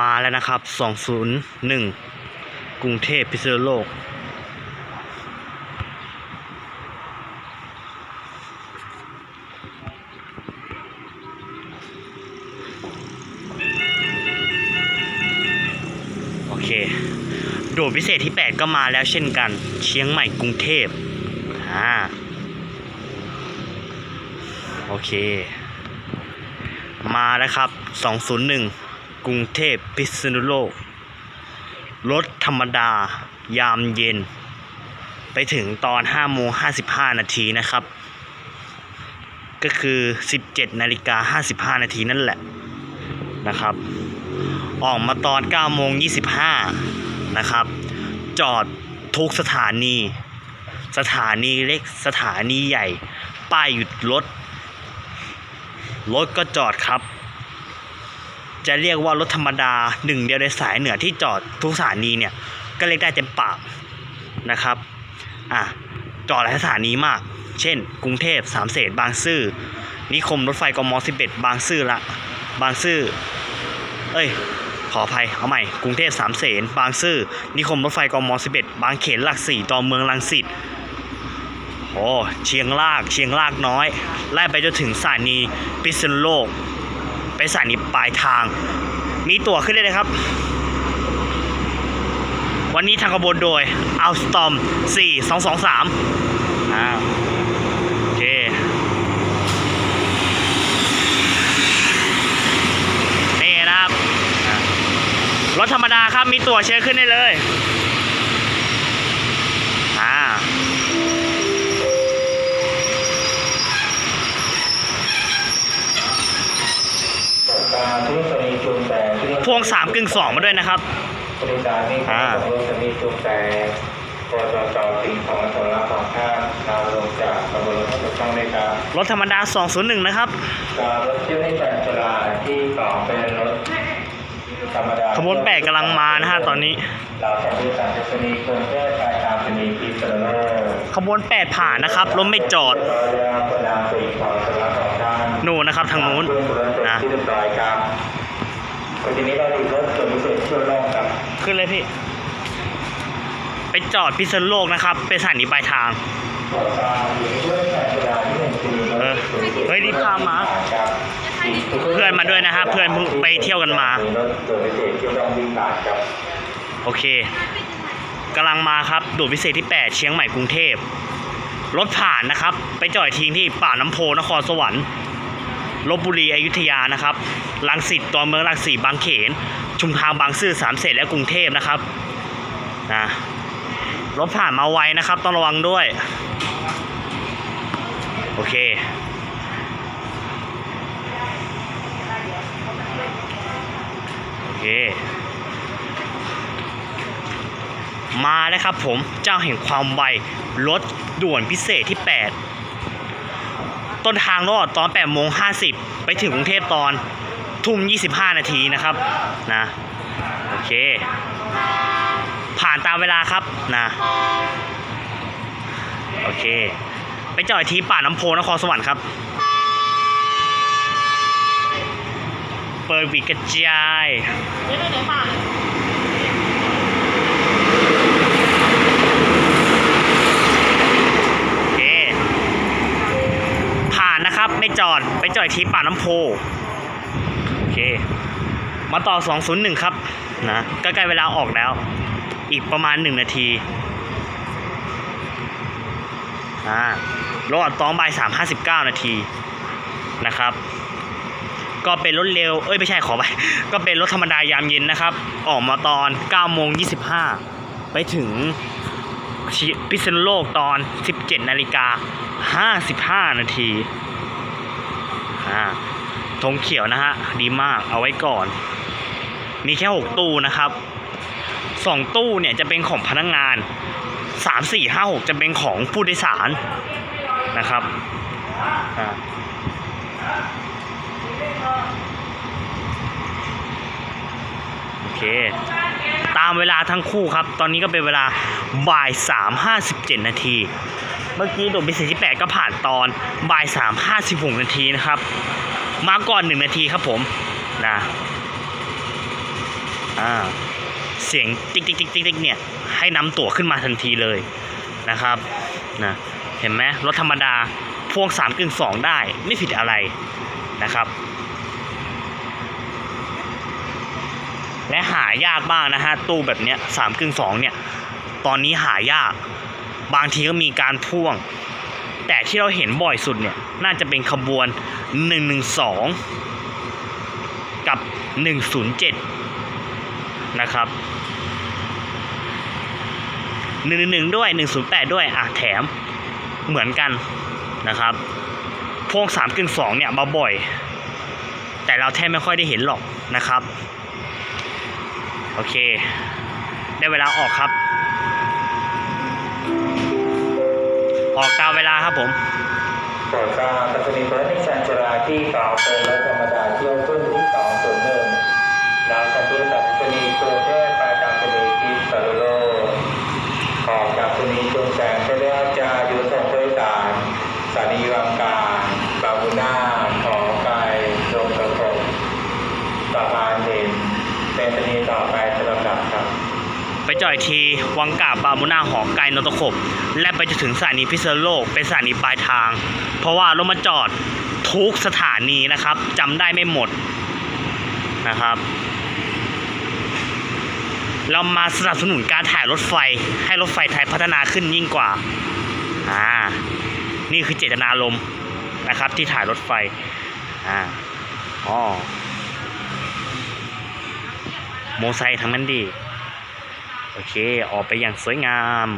มาแล้วนะครับ 201 กรุงเทพพิษณุโลก โอเค โดดพิเศษที่ 8 ก็มาแล้วเช่นกัน เชียงใหม่กรุงเทพอ่าโอเค มาแล้วครับ 201 กรุงเทพพิษณุโลก รถธรรมดายามเย็น ไปถึงตอน5โมง55 นาทีนะครับ ก็คือ 17นาฬิกา55 นาทีนั่นแหละนะครับ ออกมาตอน9โมง25 นะครับ จอดทุกสถานี สถานีเล็กสถานีใหญ่ ป้ายหยุดรถ รถก็จอดครับ จะเรียกว่ารถธรรมดาหนึ่งเดียวในสายเหนือที่จอดทุกสถานีเนี่ยก็เรียกได้เต็มปากนะครับอะจอดหลายสถานีมาก เช่น กรุงเทพสามเสนบางซื่อนิคมรถไฟกม11 บางซื่อละบางซื่อเอ้ยขออภัยเอาใหม่กรุงเทพสามเสนบางซื่อนิคมรถไฟกม11 บางเขนหลักสี่ตอเมืองลังสิตโอ้เชียงรากเชียงรากน้อยไล่ไปจนถึงสถานีพิษณุโลก ไปสถานีปลายทาง มีตั๋วขึ้นได้เลยครับ วันนี้ทางขบวนโดยอัลสตอม4 2 2 3อ่าโอเคนี่นะครับอะรถธรรมดาครับ มีตั๋วเช็คขึ้นได้เลย งสามกึ่งสองมาด้วยนะครับบริการนี้อ่าทุสนีจุงแต่ปตจสิ่งของสาระของชาติดาวลงจากตำบลรถถูกต้องในการรถธรรมดา 201 นะครับการรถเที่ยวให้การจราที่สองเป็นรถธรรมดาขบวนแปดกำลังมานะฮะตอนนี้เราจะดูสารทุสนีกรุงเทพปลายทางสนีพิษณุโลกขบวน8ผ่านนะครับ รถไม่จอดเรียบร้อยแล้วบรรดาสิ่งของสาระของชาตินู่นนะครับทางนู้นนะนะ ที่เรียบร้อยครับวันนี้เราดูรถส่วนพิเศษช่วยโลกครับขึ้นเลยพี่ ไปจอดพิษณุโลกนะครับ เป็นสถานีปลายทาง เออ เฮ้ยนี่พามา เพื่อนมาด้วยนะครับเพื่อนเพิ่งไปเที่ยวกันมา โอเคกำลังมาครับด่วนพิเศษที่ 8 เชียงใหม่กรุงเทพรถผ่านนะครับ ไปจอดทิ้งที่ป่าน้ำโพนครสวรรค์ ลบบุรีอยุธยานะครับลังสิตตัวเมืองลังสีบางเขน ชุมทางบางซื่อสามเสนและกรุงเทพนะครับนะรถผ่านมาไวนะครับ ต้องระวังด้วย โอเคโอเคมาแล้วครับผมเจ้าแห่งความไวรถด่วนพิเศษที่ 8 ต้นทางรอดตอน8โมง50 ไปถึงกรุงเทพตอนทุ่ม 25 นาทีนะครับนะโอเค ผ่านตามเวลาครับนะโอเค ไปจอดที่ป่าน้ำโพนครสวรรค์ครับ เปิดวิกระจายโอเค ผ่านนะครับ ไม่ จอดไปจอดที่ป่าน้ำโพโอเค มาต่อ 201 ครับนะใกล้ๆเวลาออกแล้ว อีกประมาณ 1 นาทีอ่ารอดตอนบ่าย3 59นาทีนะครับ ก็เป็นรถเร็ว เอ้ยไม่ใช่ขอไป ก็เป็นรถธรรมดายามเย็นนะครับ ออกมาตอน9โมง25ไปถึงพิษณุโลกตอน17นาฬิกา55นาที อ่าธงเขียวนะฮะ ดีมากเอาไว้ก่อน มีแค่ 6 ตู้นะครับ 2 ตู้เนี่ยจะเป็นของพนักงงาน 3 4 5 6 จะเป็นของผู้โดยสารนะครับอ่าโอเค ตามเวลาทั้งคู่ครับ ตอนนี้ก็เป็นเวลาบ่ายสามห้าสิบเจ็ดนาที เมื่อกี้โดดพิเศษที่แปดก็ผ่านตอนบ่ายสามห้าสิบหกนาทีนะครับ มาก่อนหนึ่งนาทีครับผมนะอ่าเสียงติ๊กติ๊กติ๊กติ๊กเนี่ยให้นำตั๋วขึ้นมาทันทีเลยนะครับนะเห็นไหมรถธรรมดาพ่วงสามกึ่งสองได้ไม่ผิดอะไรนะครับ และหายากบ้างนะฮะตู้แบบเนี้ยสามกึ่งสองเนี่ยตอนนี้หายาก บางทีก็มีการพ่วง แต่ที่เราเห็นบ่อยสุดเนี่ย น่าจะเป็นขบวน 112 กับ 107 นะครับ 111 ด้วย 108 ด้วย อะ แถมเหมือนกันนะครับพ่วง3กึ่ง2เนี่ยมาบ่อย แต่เราแทบไม่ค่อยได้เห็นหรอกนะครับ โอเค ได้เวลาออกครับ ออกตามเวลาครับผมโปรดทราบทัศนีรถนิสันจราที่สองเป็นรถธรรมดาเที่ยวขึ้นที่สองศูนหนึ่งนำจากที่ตัดสนีกรุงเทพไปตามสนีที่สรุโลกออกจากสนีกรุงแสงเพื่อจะอยู่ส่งผู้โดยสารสถานีวังการบางบุน่าขอไก่ลงกระทงสะพานเด่นเป็นสถานีต่อไปสำหรับดับครับ ไปจอดทีวังกาบบามุนาหอไกลนนตะขบ และไปจนถึงสถานีพิษณุโลกเป็นสถานีปลายทาง เพราะว่ารถมาจอดทุกสถานีนะครับจำได้ไม่หมดนะครับ เรามาสนับสนุนการถ่ายรถไฟให้รถไฟไทยพัฒนาขึ้นยิ่งกว่าอ่านี่คือเจตนารมณ์นะครับที่ถ่ายรถไฟอ่าอ๋อโมไซค์ทำกันดี โอเค ออกไปอย่างสวยงาม